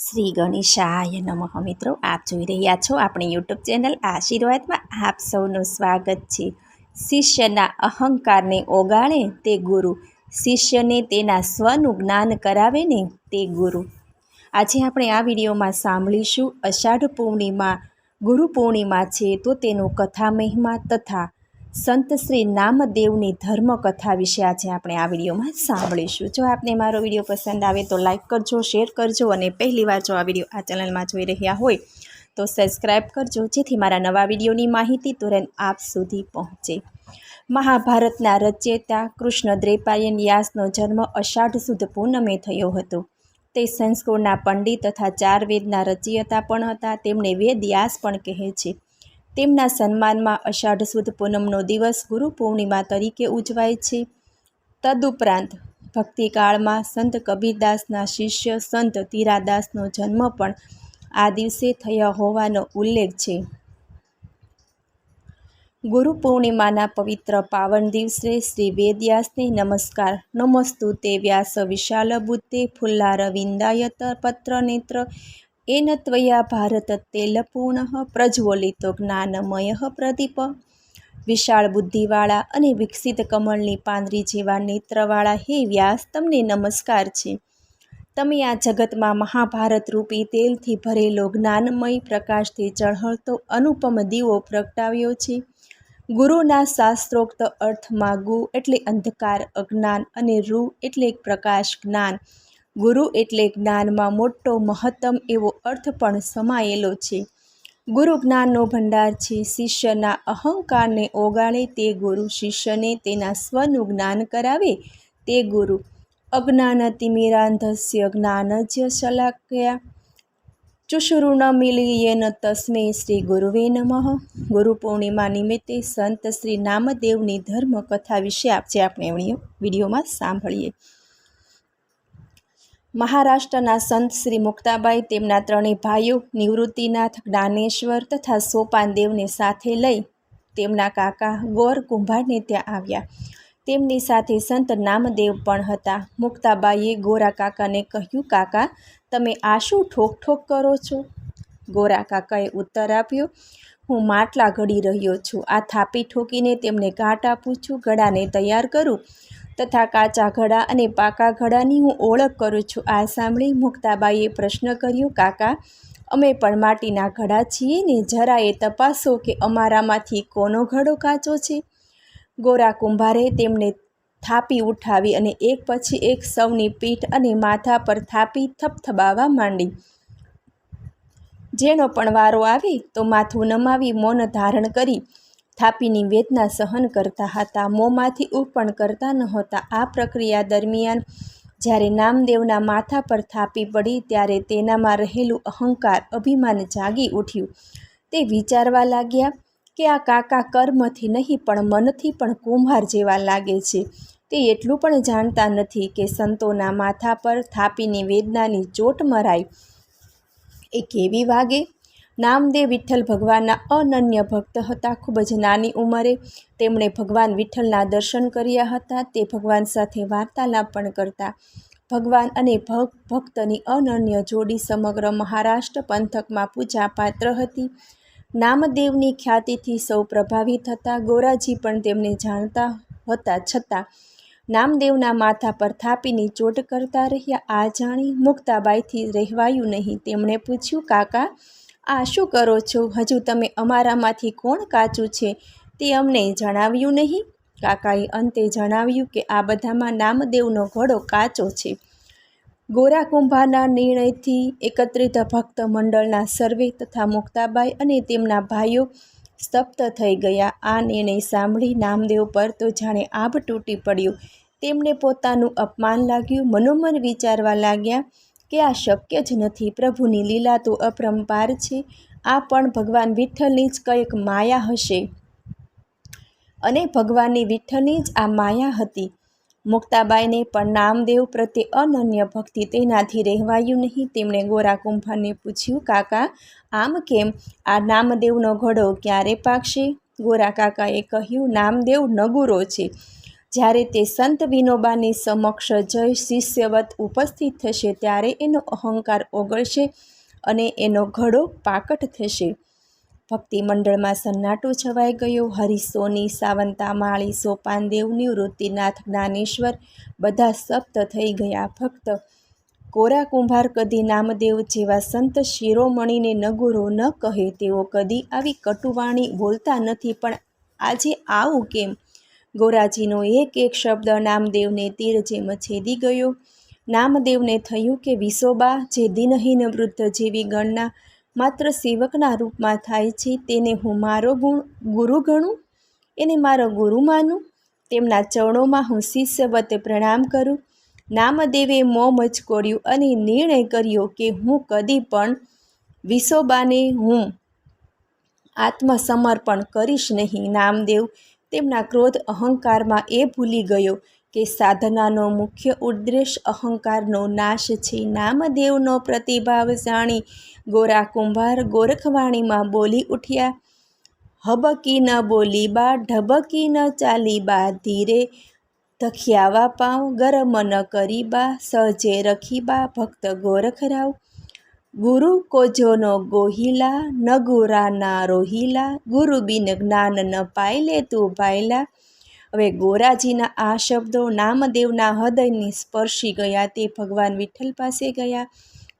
શ્રી ગણેશાય નમઃ. મિત્રો, આપ જોઈ રહ્યા છો આપણી યુટ્યુબ ચેનલ આશીર્વાદમાં આપ સૌનું સ્વાગત છે. શિષ્યના અહંકારને ઓગાળે તે ગુરુ, શિષ્યને તેના સ્વનું જ્ઞાન કરાવે ને તે ગુરુ. આજે આપણે આ વિડીયોમાં સાંભળીશું અષાઢ પૂર્ણિમા, ગુરુ પૂર્ણિમા છે તો તેનું કથા મહિમા તથા સંત શ્રી નામદેવની ધર્મકથા વિશે આજે આપણે આ વિડીયોમાં સાંભળીશું. જો આપને મારો વીડિયો પસંદ આવે તો લાઇક કરજો, શેર કરજો અને પહેલી વાર જો આ વીડિયો આ ચેનલમાં જોઈ રહ્યા હોય તો સબસ્ક્રાઈબ કરજો, જેથી મારા નવા વિડીયોની માહિતી તુરંત આપ સુધી પહોંચે. મહાભારતના રચયિતા કૃષ્ણ દ્રેપાયન વ્યાસનો જન્મ અષાઢ સુદ પૂનમે થયો હતો. તે સંસ્કૃતના પંડિત તથા ચાર વેદના રચયિતા પણ હતા. તેમને વેદ વ્યાસ પણ કહે છે. તેમના સન્માનમાં અષાઢ સુદ પૂનમનો દિવસ ગુરુ પૂર્ણિમા તરીકે ઉજવાય છે. તદુપરાંત ભક્તિકાળમાં સંત કબીરદાસના શિષ્ય સંત તીરાદાસનો જન્મ પણ આ દિવસે થયો હોવાનો ઉલ્લેખ છે. ગુરુ પૂર્ણિમાના પવિત્ર પાવન દિવસે શ્રી વેદવ્યાસને નમસ્કાર. નમસ્તુ તે વ્યાસ વિશાલ બુદ્ધે ફુલ્લારવિંદાયત પત્ર નેત્ર એન ત્વયા ભારત તેલપૂર્ણ પ્રજ્વલિતો જ્ઞાનમય પ્રદીપ. વિશાળ બુદ્ધિવાળા અને વિકસિત કમળની પાંદરી જેવા નેત્રવાળા હે વ્યાસ, તમને નમસ્કાર છે. તમે આ જગતમાં મહાભારત રૂપી તેલથી ભરેલો જ્ઞાનમય પ્રકાશથી ચળહળતો અનુપમ દીવો પ્રગટાવ્યો છે. ગુરુના શાસ્ત્રોક્ત અર્થમાં ગુ એટલે અંધકાર, અજ્ઞાન અને રૂ એટલે પ્રકાશ જ્ઞાન. ગુરુ એટલે જ્ઞાનમાં મોટો મહત્તમ એવો અર્થ પણ સમાયેલો છે. ગુરુ જ્ઞાનનો ભંડાર છે. શિષ્યના અહંકારને ઓગાળે તે ગુરુ શિષ્યને તેના સ્વનું જ્ઞાન કરાવે તે ગુરુ. અજ્ઞાનતિમિરાંધસ્ય જ્ઞાનજ શલાકયા. ચુશુરુણમિલિયેન તસ્મે શ્રી ગુરુવે નમઃ. ગુરુ પૂર્ણિમા નિમિત્તે સંત શ્રી નામદેવની ધર્મ કથા વિશે આજે આપણે વિડીયોમાં સાંભળીએ. મહારાષ્ટ્રના સંત શ્રી મુક્તાબાઈ તેમના ત્રણેય ભાઈઓ નિવૃત્તિનાથ, જ્ઞાનેશ્વર તથા સોપાનદેવને સાથે લઈ તેમના કાકા ગોર કુંભારને ત્યાં આવ્યા. તેમની સાથે સંત નામદેવ પણ હતા. મુક્તાબાઈએ ગોરા કાકાને કહ્યું, કાકા, તમે આ શું ઠોક ઠોક કરો છો? ગોરા કાકાએ ઉત્તર આપ્યો, હું માટલા ઘડી રહ્યો છું. આ થાપી ઠોકીને તેમને ઘાટ આપું છું. ગળાને તૈયાર કરું. તથા કાચા ઘડા અને પાકા ઘડાની હું ઓળખ કરું છું. આ સાંભળી મુક્તાબાઈએ પ્રશ્ન કર્યો, કાકા, અમે પણ માટીના ઘડા છીએ ને જરા એ તપાસો કે અમારામાંથી કોનો ઘડો કાચો છે. ગોરા કુંભારે તેમને થાપી ઉઠાવી અને એક પછી એક સૌની પીઠ અને માથા પર થાપી થપથબાવા માંડી. જેનો પણ વારો આવે? તો માથું નમાવી મૌન ધારણ કરી થાપીની વેદના સહન કરતા હતા. મોંમાંથી ઉપણ કરતા નહોતા. આ પ્રક્રિયા દરમિયાન જ્યારે નામદેવના માથા પર થાપી પડી ત્યારે તેનામાં રહેલું અહંકાર, અભિમાન જાગી ઉઠ્યું. તે વિચારવા લાગ્યા કે આ કાકા કર્મથી નહીં, પણ મનથી પણ કુંભાર જેવા લાગે છે. તે એટલું પણ જાણતા નથી કે સંતોના માથા પર થાપીની વેદનાની ચોટ મરાય એ કેવી વાગે? નામદેવ વિઠ્ઠલ ભગવાનના અનન્ય ભક્ત હતા. ખૂબ જ નાની ઉંમરે તેમણે ભગવાન વિઠ્ઠલના દર્શન કર્યા હતા. તે ભગવાન સાથે વાર્તાલાપ પણ કરતા. ભગવાન અને ભક્ત ભક્તની અનન્ય જોડી સમગ્ર મહારાષ્ટ્ર પંથકમાં પૂજાપાત્ર હતી. નામદેવની ખ્યાતિથી સૌ પ્રભાવિત હતા. ગોરાજી પણ તેમને જાણતા હતા છતાં નામદેવના માથા પર થાપીની ચોટ કરતા રહ્યા. આ જાણી મુક્તાબાઈથી રહેવાયું નહીં. તેમણે પૂછ્યું, કાકા આ શું કરો છો? હજુ તમે અમારામાંથી કોણ કાચું છે? તે અમને જણાવ્યું નહીં. કાકાએ અંતે જણાવ્યું કે આ બધામાં નામદેવનો ઘોડો કાચો છે. ગોરા કુંભાના નિર્ણયથી એકત્રિત ભક્ત મંડળના સર્વે તથા મુક્તાબાઈ અને તેમના ભાઈઓ સ્તબ્ધ થઈ ગયા. આ નિર્ણય સાંભળી નામદેવ પર તો જાણે આભ તૂટી પડ્યું. તેમને પોતાનું અપમાન લાગ્યું, મનોમન વિચારવા લાગ્યા કે આ શક્ય જ નથી. પ્રભુની લીલા તો અપરંપાર છે. આ પણ ભગવાન વિઠ્ઠલની જ કંઈક માયા હશે. અને ભગવાનની વિઠ્ઠલની જ આ માયા હતી. મુક્તાબાઈને પણ નામદેવ પ્રત્યે અનન્ય ભક્તિ તેનાથી રહેવાયું નહીં. તેમણે ગોરા કુંભારને પૂછ્યું, કાકા, આમ કેમ? આ નામદેવનો ઘડો ક્યારે પાકશે? ગોરા કાકાએ કહ્યું, નામદેવ નગુરો છે. જ્યારે તે સંત વિનોબાની સમક્ષ જય શિષ્યવત ઉપસ્થિત થશે, ત્યારે એનો અહંકાર ઓગળશે અને એનો ઘડો પાકટ થશે. ભક્તિ મંડળમાં સન્નાટો છવાઈ ગયો. હરિસોની સાવંતા, માળી સોપાનદેવ નિવૃત્તિનાથ જ્ઞાનેશ્વર બધા સપ્ત થઈ ગયા. ફક્ત કોરા કુંભાર કદી નામદેવ જેવા સંત શિરોમણીને નગુરો ન કહે, તેઓ કદી આવી કટુવાણી બોલતા નથી. પણ આજે આવું કેમ? ગોરાજીનો એક એક શબ્દ નામદેવને તીર જેમ છેદી ગયો. નામદેવને થયું કે વિસોબા જે દિનહીન વૃદ્ધ જેવી ગણના માત્ર સેવકના રૂપમાં થાય છે, તેને હું મારો ગુણ, ગુરુ ગણું? એને મારો ગુરુ માનું? તેમના ચરણોમાં હું શિષ્યવત પ્રણામ કરું? નામદેવે મોં મચકોડ્યું અને નિર્ણય કર્યો કે હું કદી પણ વિસોબાને હું આત્મસમર્પણ કરીશ નહીં. નામદેવ તેમના ક્રોધ અહંકારમાં એ ભૂલી ગયો કે સાધનાનો મુખ્ય ઉદ્દેશ અહંકારનો નાશ છે. નામદેવનો પ્રતિભાવ જાણી ગોરા કુંભાર ગોરખવાણીમાં બોલી ઉઠ્યા, હબકી ન બોલી બા, ઢબકી ન ચાલી બા, ધીરે ધખિયાવા પાઉં, ગરમ ન કરી બા સહજે રખી બા, ભક્ત ગોરખરાવ ગુરુ કોજોનો ગોહિલા નગુરાના રોહિલા, ગુરુ બિન જ્ઞાન ન પાયલે તું ભાયલા. હવે ગોરાજીના આ શબ્દો નામદેવના હૃદયને સ્પર્શી ગયા તે ભગવાન વિઠ્ઠલ પાસે ગયા.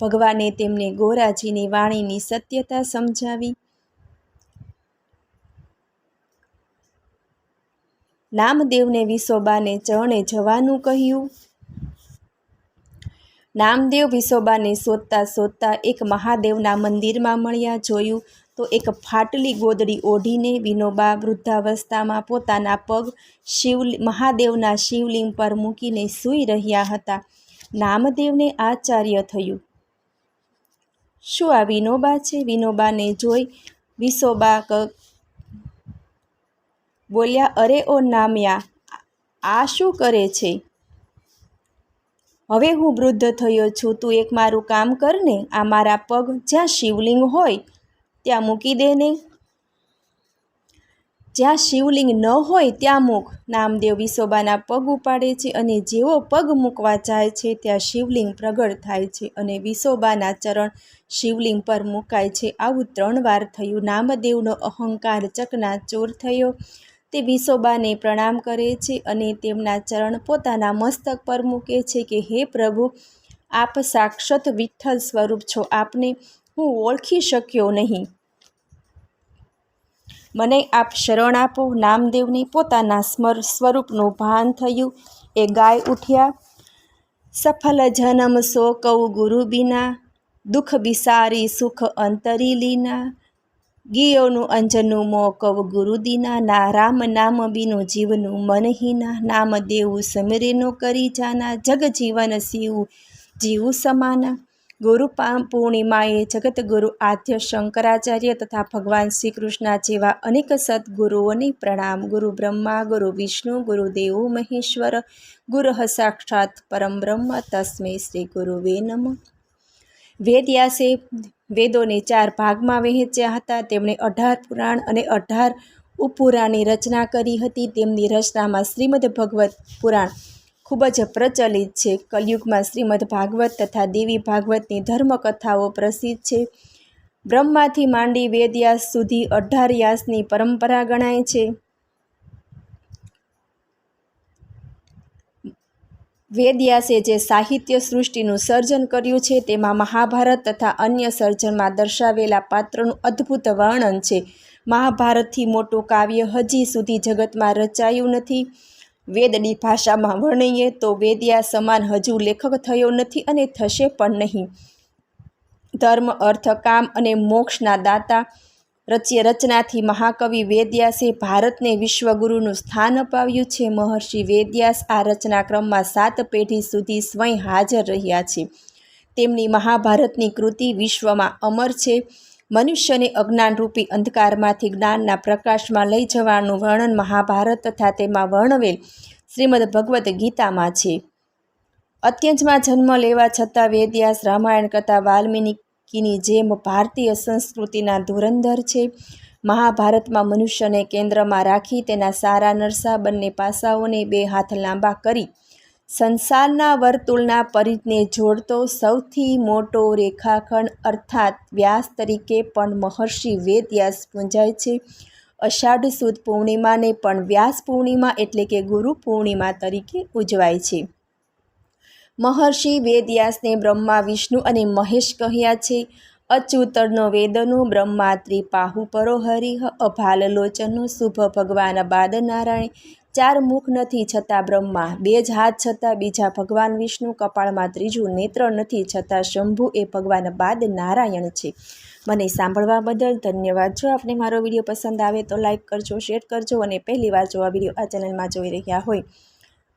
ભગવાને તેમને ગોરાજીની વાણીની સત્યતા સમજાવી. નામદેવને વિસોબાને ચરણે જવાનું કહ્યું. નામદેવ વિસોબાને શોધતા શોધતા એક મહાદેવના મંદિરમાં મળ્યા જોયું તો એક ફાટલી ગોદડી ઓઢીને વિનોબા વૃદ્ધાવસ્થામાં પોતાના પગ શિવ મહાદેવના શિવલિંગ પર મૂકીને સૂઈ રહ્યા હતા. નામદેવને આચાર્ય થયું. શું આ વિનોબા છે? વિનોબાને જોઈ વિસોબા ક, બોલ્યા, અરે ઓ નામ્યા, આ શું કરે છે? હવે હું વૃદ્ધ થયો છું, તું એક મારું કામ કર ને, આ મારા પગ જ્યાં શિવલિંગ હોય, ત્યાં મૂકી દે ને. જ્યાં શિવલિંગ ન હોય, ત્યાં મૂક. નામદેવ વિસોબાના પગ ઉપાડે છે અને જેવો પગ મૂકવા જાય છે, ત્યાં શિવલિંગ પ્રગટ થાય છે અને વિસોબાના ચરણ શિવલિંગ પર મુકાય છે. આવું ત્રણ વાર થયું. નામદેવનો અહંકાર ચકનાચૂર થયો. તે વિસોબાને પ્રણામ કરે છે અને તેમના ચરણ પોતાના મસ્તક પર મૂકે છે કે, હે પ્રભુ, આપ સાક્ષાત વિઠ્ઠલ સ્વરૂપ છો. આપને હું ઓળખી શક્યો નહીં. મને આપ શરણ આપો. નામદેવને પોતાના સ્મર સ્વરૂપનું ભાન થયું. એ ગાય ઉઠ્યા. સફલ જન્મ સો કૌ ગુરુ બિના. દુઃખ બિસારી સુખ અંતરી લીના. ગીઓનું અંજનું મો કવ ગુરુદીના ના, રામ નામ બીનું જીવનું, મનહીના નામ દેવું, સમરેનો કરી જાના, જગ જીવન શિવ જીવું સમાના. ગુરુ પૂર્ણિમાએ જગતગુરુ આદ્ય શંકરાચાર્ય તથા ભગવાન શ્રી કૃષ્ણ જેવા અનેક સદગુરુઓને પ્રણામ. ગુરુ બ્રહ્મા, ગુરુ વિષ્ણુ, ગુરુ દેવો મહેશ્વર ગુરુ સાક્ષાત પરમ બ્રહ્મ તસ્મે શ્રી ગુરુવે નમઃ. વેદવ્યાસે વેદોને ચાર ભાગમાં વહેંચ્યા હતા. તેમણે અઢાર પુરાણ અને અઢાર ઉપપુરાણની રચના કરી હતી. તેમની રચનામાં શ્રીમદ ભગવત પુરાણ ખૂબ જ પ્રચલિત છે. કલયુગમાં શ્રીમદ ભાગવત તથા દેવી ભાગવતની ધર્મકથાઓ પ્રસિદ્ધ છે. બ્રહ્માથી માંડી વેદયાસ સુધી અઢાર યાસની પરંપરા ગણાય છે. વેદવ્યાસે જે સાહિત્ય સૃષ્ટિનું સર્જન કર્યું છે, તેમાં મહાભારત તથા અન્ય સર્જનમાં દર્શાવેલા પાત્રનું અદ્ભુત વર્ણન છે. મહાભારતથી મોટું કાવ્ય હજી સુધી જગતમાં રચાયું નથી. વેદની ભાષામાં વર્ણીએ તો વેદ્યા સમાન હજુ લેખક થયો નથી અને થશે પણ નહીં. ધર્મ, અર્થ, કામ અને મોક્ષના દાતા રચ્ય રચનાથી મહાકવિ વેદ્યાસે ભારતને વિશ્વગુરુનું સ્થાન અપાવ્યું છે. મહર્ષિ વેદ્યાસ આ રચનાક્રમમાં સાત પેઢી સુધી સ્વયં હાજર રહ્યા છે. તેમની મહાભારતની કૃતિ વિશ્વમાં અમર છે. મનુષ્યને અજ્ઞાનરૂપી અંધકારમાંથી જ્ઞાનના પ્રકાશમાં લઈ જવાનું વર્ણન મહાભારત તથા તેમાં વર્ણવેલ શ્રીમદ ભગવદ્ ગીતામાં છે. અત્યંતમાં જન્મ લેવા છતાં વેદ્યાસ રામાયણ કથા કરતાં વાલ્મીકીની જેમ ભારતીય સંસ્કૃતિના ધુરંધર છે. મહાભારતમાં મનુષ્યને કેન્દ્રમાં રાખી તેના સારા નરસા બંને પાસાઓને બે હાથ લાંબા કરી સંસારના વર્તુળના પરિતને જોડતો સૌથી મોટો રેખાખંડ અર્થાત વ્યાસ તરીકે પણ મહર્ષિ વેદવ્યાસ પૂંજાય છે. અષાઢ સુદ પૂર્ણિમાને પણ વ્યાસ પૂર્ણિમા એટલે કે ગુરુ પૂર્ણિમા તરીકે ઉજવાય છે. મહર્ષિ વેદ્યાસને બ્રહ્મા વિષ્ણુ અને મહેશ કહ્યા છે. અચ્યુતરનો વેદનો બ્રહ્મા ત્રિપાહુ પરો હરિહ અભાલલોચનનો શુભ ભગવાન બાદ નારાયણ ચાર મુખ નથી છતાં બ્રહ્મા, બે જ હાથ છતાં બીજા ભગવાન વિષ્ણુ, કપાળમાં ત્રીજું નેત્ર નથી છતાં શંભુ એ ભગવાન બાદ નારાયણ છે. મને સાંભળવા બદલ ધન્યવાદ. જો આપને મારો વીડિયો પસંદ આવે તો લાઇક કરજો, શેર કરજો અને પહેલી વાર જો આ વીડિયો આ ચેનલમાં જોઈ રહ્યા હોય